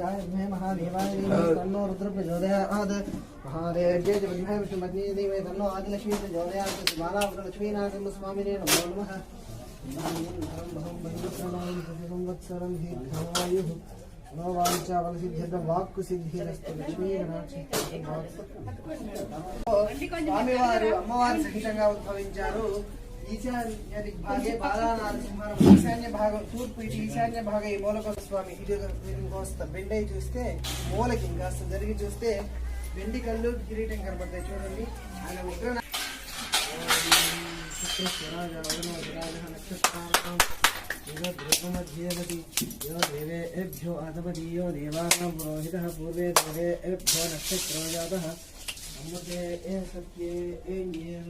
विद्महे महादेवाय धीमहि तन्नो रुद्र प्रचोदयात् महादेव्यै च विद्महे विष्णुपत्नी धीमहि तन्नो आदिलक्ष्मी प्रचोदयात् बालावृतलक्ष्मीनाथं स्वामिने नमो नमः संवत्सरं दीर्घमायुः మనోవాంఛాఫలసిద్ధ్యర్థం వాక్కు సిద్ధిరస్తు లక్ష్మీ స్వామివారు అమ్మవారి సహితంగా ఉద్భవించారు ఈశాన్య దిగ్భాగే బాలానారసింహారం ఈశాన్య భాగం తూర్పు ఇటు ఈశాన్య భాగం ఈ మూలక స్వామి ఇటు ఇంకోస్త బెండై చూస్తే మూలకి ఇంకాస్త జరిగి చూస్తే వెండి కళ్ళు కిరీటం కనబడతాయి చూడండి ఆయన విగ్రహ శుక్రస్వరాజ వరుణోజరాజ నక్షత్రార్థం ధ్రువమధ్యేవతి యో దేవేభ్యో అధపదీయో దేవానాం పురోహితः పూర్వే దేవేభ్యో నక్షత్రో జాతः అమృతే ఏ సత్యే ఏ జ్ఞేయం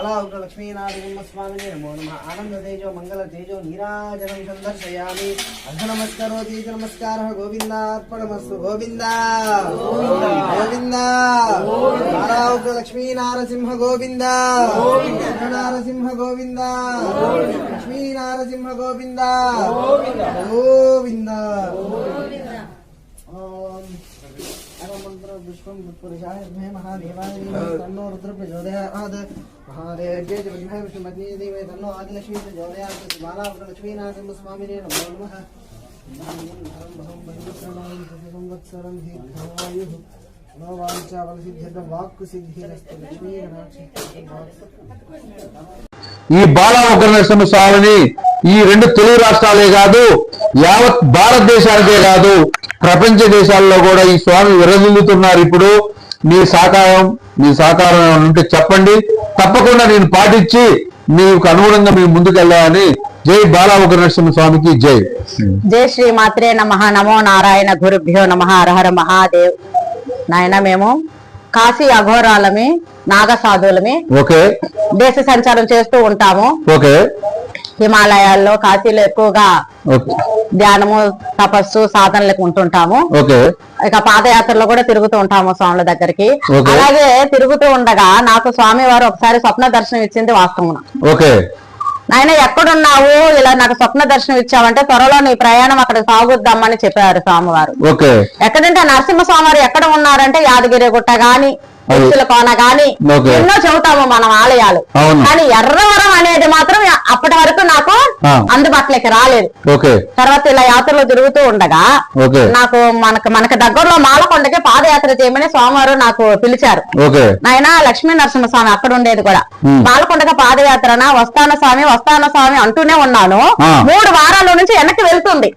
శ్రీ బాలా స్వామిని నమో నమ ఆనంద తేజో మంగళ తేజో నీరాజనం సందర్శయామి అర్ధ నమస్కారో తేజ నమస్కార గోవిందార్పణమస్తు గోవింద గోవింద బాలా ఉగ్ర లక్ష్మీ నారసింహ గోవింద ఉగ్ర నారసింహ గోవింద లక్ష్మీ నారసింహ గోవింద గోవింద ఈ బాలా ఉగ్రనరసింహ స్వామిని ఈ రెండు తెలుగు రాష్ట్రాలే కాదు యావత్ భారతదేశానికే కాదు ప్రపంచ దేశాల్లో కూడా ఈ స్వామి విరజిల్లుతున్నారు. ఇప్పుడు మీ సహకారం మీ సహకారం ఉంటే చెప్పండి. తప్పకుండా నేను పాటించి మీకు అనుగుణంగా మేము ముందుకెళ్ళాలని జై బాలా ఉగ్రనరసింహ స్వామికి జై. జై శ్రీ మాత్రే నమ. నమో నారాయణ గురుభ్యో నమ. హరహర మహాదేవ్. నాయన మేము కాశీ అఘోరాలమి నాగసాధులమి ఓకే. దేశ సంచారం చేస్తూ ఉంటాము. ఓకే. హిమాలయాల్లో కాశీలో ఎక్కువగా ధ్యానము తపస్సు సాధనలకు ఉంటుంటాము. ఇక పాదయాత్రలో కూడా తిరుగుతూ ఉంటాము స్వాముల దగ్గరికి. అలాగే తిరుగుతూ ఉండగా నాకు స్వామి వారు ఒకసారి స్వప్న దర్శనం ఇచ్చింది వాస్తవం నాయన ఎక్కడున్నావు? ఇలా నాకు స్వప్న దర్శనం ఇచ్చావంటే త్వరలో నీ ప్రయాణం అక్కడ సాగుద్దామని చెప్పారు స్వామివారు. ఓకే. ఎక్కడంటే నరసింహస్వామి వారు ఎక్కడ ఉన్నారంటే యాదగిరి గుట్ట గాని ఉచ్చుల కోన గాని. ఎన్నో చెబుతాము మనం ఆలయాలు. కానీ ఎర్రవరం అనేది మాత్రం అప్పటి వరకు నాకు. అందుబాటులోకి రాలేదు. తర్వాత ఇలా యాత్రలో తిరుగుతూ ఉండగా నాకు మనకు మనకు దగ్గరలో మాలకొండకి పాదయాత్ర చేయమని స్వామివారు నాకు పిలిచారు. నాయన లక్ష్మీ నరసింహస్వామి అక్కడ ఉండేది కూడా. మాలకొండక పాదయాత్రన వస్తాన స్వామి వస్తాన స్వామి అంటూనే ఉన్నాను. మూడు వారాల నుంచి వెనక్కి వెళ్తుంది.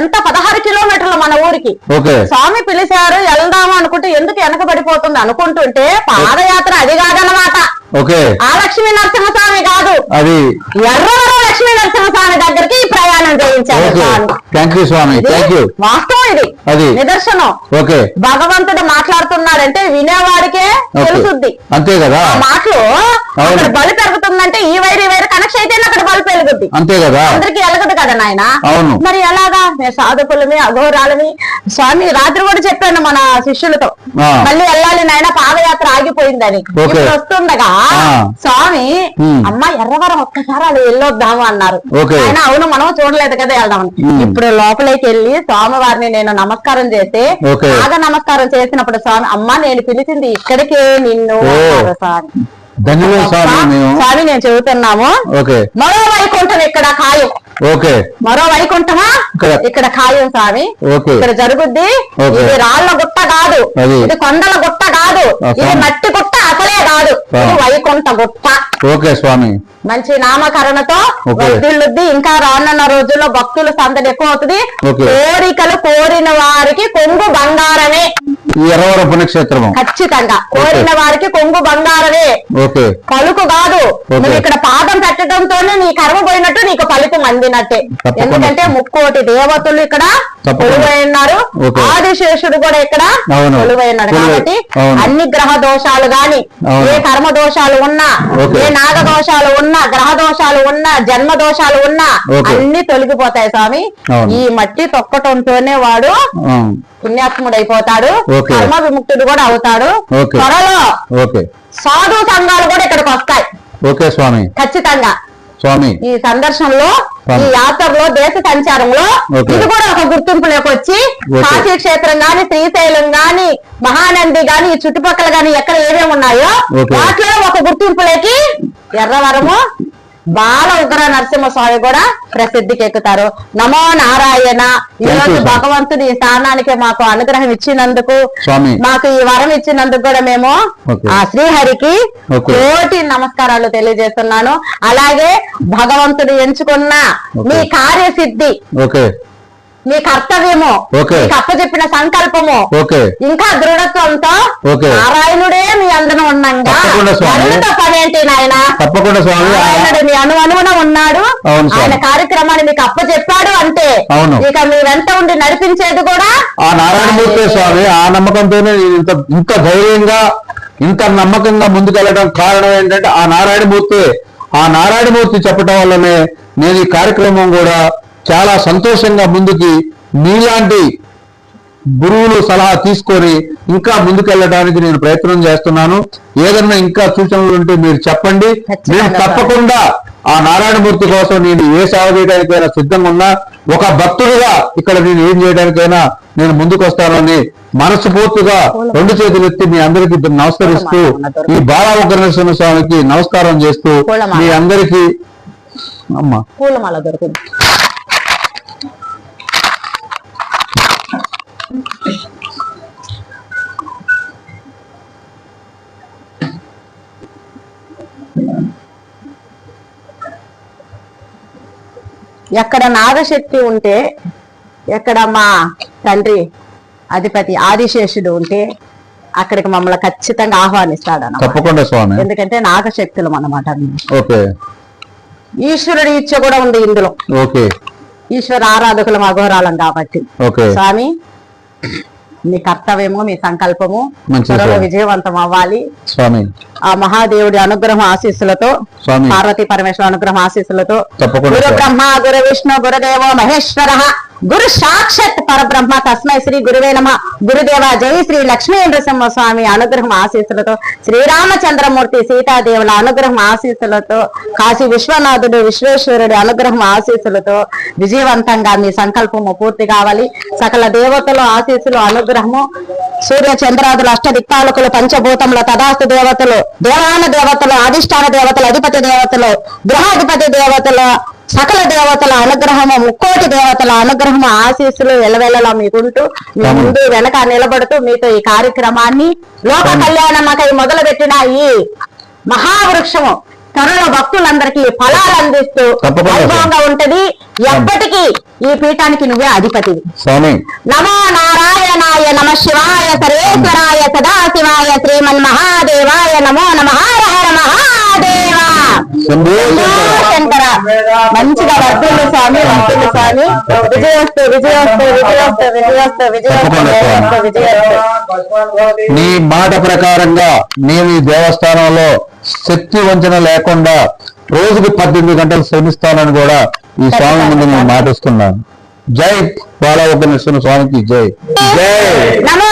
ఎంత పదహారు కిలోమీటర్లు మన ఊరికి. స్వామి పిలిచారు వెళ్దాము అనుకుంటే ఎందుకు వెనకబడిపోతుంది అనుకుంటుంటే పాదయాత్ర అది కాదనమాట ఓకే. ఆ లక్ష్మీ నరసింహస్వామి కాదు. అది. ఎర్రవరం లక్ష్మీ నరసింహస్వామి దగ్గరికి ఈ ప్రయాణం చేయించారు స్వామి. థ్యాంక్ యూ స్వామి. ఇది థ్యాంక్ యూ వాస్తవం ఇది. అది. నిదర్శనం. ఓకే. భగవంతుడు మాట్లాడుతున్నాడంటే వినేవాడికే తెలుసుద్ది. అంతే కదా? మాటలు. అక్కడ బలి పెరుగుతుందంటే ఈ వైరు ఈ వైరు కనెక్షన్ అయితేనే అక్కడ బలి పెరుగుద్ది. అంతే కదా? అందరికి ఎలగదు కదా నాయన? అవును. మరి ఎలాగా? మేము సాధకులమి అఘోరాలమి. స్వామి రాత్రి కూడా చెప్పాను మన శిష్యులతో. మళ్ళీ వెళ్ళాలి నాయన పాదయాత్ర ఆగిపోయిందని. ఇప్పుడు వస్తుండగా. స్వామి. అమ్మ ఎర్రవరం ఒక్కసారి అది వెళ్ళొద్దాము అన్నారు. ఆయన అవును మనం చూడలేదు కదా ఉమ్. ఇప్పుడు లోపలికి వెళ్ళి స్వామి వారిని నేను నమస్కారం చేస్తే. బాగా నమస్కారం చేసినప్పుడు స్వామి అమ్మ నేను పిలిచింది ఇక్కడికే నిన్ను స్వామి స్వామి మేము స్వామి నేను చెబుతున్నాము. ఓకే. మరో వైకుంఠం ఇక్కడ ఖాయం. ఓకే. మరో వైకుంఠమా? ఇక్కడ- ఖాయం స్వామి. ఓకే. ఇక్కడ జరుగుద్ది. ఇది రాళ్ళ గుట్ట కాదు. ఇది కొండల గుట్ట కాదు. ఇది. మట్టి గుట్ట అసలే కాదు. ఇది వైకుంఠ గుట్ట. ఓకే స్వామి. మంచి నామకరణతో. వర్ధిల్లుద్ది ఇంకా రానున్న రోజుల్లో భక్తుల సందడి ఎక్కువ అవుతుంది. కోరికలు కోరిన వారికి కొంగు బంగారమే. ఈ ఎర్రవరం పుణ్యక్షేత్రము ఖచ్చితంగా కోరిన వారికి కొంగు బంగారమే ఓకే పలుకు కాదు. నువ్వు ఇక్కడ పాదం పెట్టడంతోనే నీ కర్మ పోయినట్టు నీకు ఫలితం అందినట్టే. ఎందుకంటే ముక్కోటి దేవతలు ఇక్కడ తప్పకుండా. కొలువై ఉన్నారు ఓకే. ఆదిశేషుడు కూడా ఇక్కడ అవును. కొలువై ఉన్నాడు కొలువై. కాబట్టి. అన్ని గ్రహ దోషాలు గాని. ఏ కర్మ దోషాలు ఉన్నా. ఏ నాగ దోషాలు ఉన్నా గ్రహ దోషాలు ఉన్నా జన్మ దోషాలు ఉన్నా. అన్ని తొలగిపోతాయి స్వామి. ఈ మట్టి తొక్కటంతోనే వాడు పుణ్యాత్ముడు అయిపోతాడు. కర్మ విముక్తుడు కూడా అవుతాడు. త్వరలో సాధు సంఘాలు కూడా ఇక్కడికి వస్తాయి ఓకే స్వామి ఖచ్చితంగా స్వామి ఈ సందర్శనలో. ఈ యాత్రలో దేశ సంచారంలో. ఇది కూడా ఒక గుర్తింపులోకి వచ్చి. కాశీ క్షేత్రం గాని శ్రీశైలం గాని మహానంది గాని ఈ చుట్టుపక్కల గాని ఎక్కడ ఏమేమి ఉన్నాయో. వాటిలో ఒక గుర్తింపులోకి ఎర్రవరము బాల ఉగ్ర నరసింహస్వామి కూడా ప్రసిద్ధికి ఎక్కుతారు నమో నారాయణ ఈ రోజు ఈ స్థానానికి మాకు అనుగ్రహం ఇచ్చినందుకు మాకు ఈ వరం ఇచ్చినందుకు కూడా మేము. ఆ శ్రీహరికి. కోటి నమస్కారాలు తెలియజేస్తున్నాను అలాగే భగవంతుడు ఎంచుకున్న. మీ కార్యసిద్ధి మీ కర్తవ్యము. మీకు అప్పచెప్పిన సంకల్పము ఓకే ఇంకా దృఢత్వంతో. నారాయణుడే మీ అందరం. మరింత పనేంటి నాయన తప్పకుండా స్వామి ఆ- నారాయణుడు మీ అను అనుగుణ ఉన్నాడు. ఆయన కార్యక్రమాన్ని మీకు అప్పచెప్పాడు అంటే అవును. ఇక మీ వెంట ఉండి నడిపించేది కూడా ఆ నారాయణమూర్తి స్వామి ఆ నమ్మకంతోనే ఇంత ఇంత ధైర్యంగా ఇంత నమ్మకంగా ముందుకెళ్ళడం కారణం ఏంటంటే ఆ నారాయణమూర్తి ఆ నారాయణమూర్తి చెప్పటం వల్లనే నేను ఈ కార్యక్రమం కూడా చాలా సంతోషంగా ముందుకి మీలాంటి గురువులు సలహా తీసుకొని ఇంకా ముందుకెళ్ళడానికి నేను ప్రయత్నం చేస్తున్నాను ఏదన్నా ఇంకా సూచనలు ఉంటే మీరు చెప్పండి నేను. తప్పకుండా ఆ నారాయణమూర్తి కోసం నేను ఏ సేవ చేయడానికైనా సిద్ధంగా ఉన్నా ఒక భక్తుడిగా ఇక్కడ నేను ఏం చేయడానికైనా నేను ముందుకు వస్తానని మనస్ఫూర్తిగా రెండు చేతులు ఎత్తి మీ అందరికీ నమస్కరిస్తూ ఈ బాలా ఉగ్రనరసింహ స్వామికి నమస్కారం చేస్తూ. మీ అందరికీ అమ్మా పూలమాల దొరుకుతుంది ఎక్కడ నాగశక్తి ఉంటే ఎక్కడ మా తండ్రి అధిపతి ఆదిశేషుడు ఉంటే అక్కడికి మమ్మల్ని ఖచ్చితంగా ఆహ్వానిస్తాడు తప్పకుండా స్వామి. ఎందుకంటే నాగశక్తులం. ఓకే. ఈశ్వరుడి ఇచ్చ కూడా ఉంది ఇందులో. ఓకే. ఈశ్వర ఆరాధకులం అఘోరాలం కాబట్టి. స్వామి మీ కర్తవ్యము మీ సంకల్పము త్వరలో. విజయవంతం అవ్వాలి. స్వామి. ఆ మహాదేవుడి అనుగ్రహం ఆశీస్సులతో పార్వతీ పరమేశ్వర అనుగ్రహం ఆశీస్సులతో గురు. బ్రహ్మ గురు విష్ణు గురుదేవో మహేశ్వర. గురు సాక్షాత్ పరబ్రహ్మ. తస్మై శ్రీ గురువే నమ. గురుదేవ జై శ్రీ లక్ష్మీ నరసింహ స్వామి అనుగ్రహం ఆశీస్సులతో శ్రీరామచంద్రమూర్తి సీతాదేవుల అనుగ్రహం ఆశీస్సులతో కాశీ విశ్వనాథుడు విశ్వేశ్వరుడి అనుగ్రహం ఆశీస్సులతో విజయవంతంగా మీ సంకల్పము పూర్తి కావాలి. సకల దేవతల ఆశీస్సులు అనుగ్రహము సూర్య చంద్రాదులు అష్ట దిక్పాలకులు పంచభూతముల తదాస్తు దేవతలు దేవాన దేవతలు అధిష్టాన దేవతలు అధిపతి దేవతలు గృహాధిపతి దేవతలు సకల దేవతల అనుగ్రహము ముక్కోటి దేవతల అనుగ్రహము ఆశీస్సులు ఎలవెల్లలా మీకుంటూ మీ. ముందు వెనక నిలబడుతూ మీతో ఈ కార్యక్రమాన్ని లోక. కళ్యాణమకై మొదలుపెట్టిన ఈ మహావృక్షము త్వరలో భక్తులందరికీ ఫలాలు అందిస్తూ. వైభవంగా ఉంటది ఎప్పటికీ ఈ పీఠానికి నువ్వే అధిపతివి స్వామి నమో నారాయణాయ నమ శివాయ సరేశ్వరాయ సదాశివాయ శ్రీమన్ మహాదేవాయ నమో నమ హర మహాదేవ శంకర. మంచిగా వర్ధులు స్వామి వర్ధులు స్వామి. విజయస్తు విజయస్తు విజయస్తు విజయస్తు విజయస్తు విజయస్తు విజయస్తు. నీ మాట ప్రకారంగా నేను ఈ దేవస్థానంలో శక్తి వంచన లేకుండా రోజుకు పద్దెనిమిది గంటలు శ్రమిస్తానని కూడా ఈ స్వామి ముందు నేను మాటిస్తున్నాను. జై బాలా ఉపనిస్తున్న స్వామికి జై. జై. నమో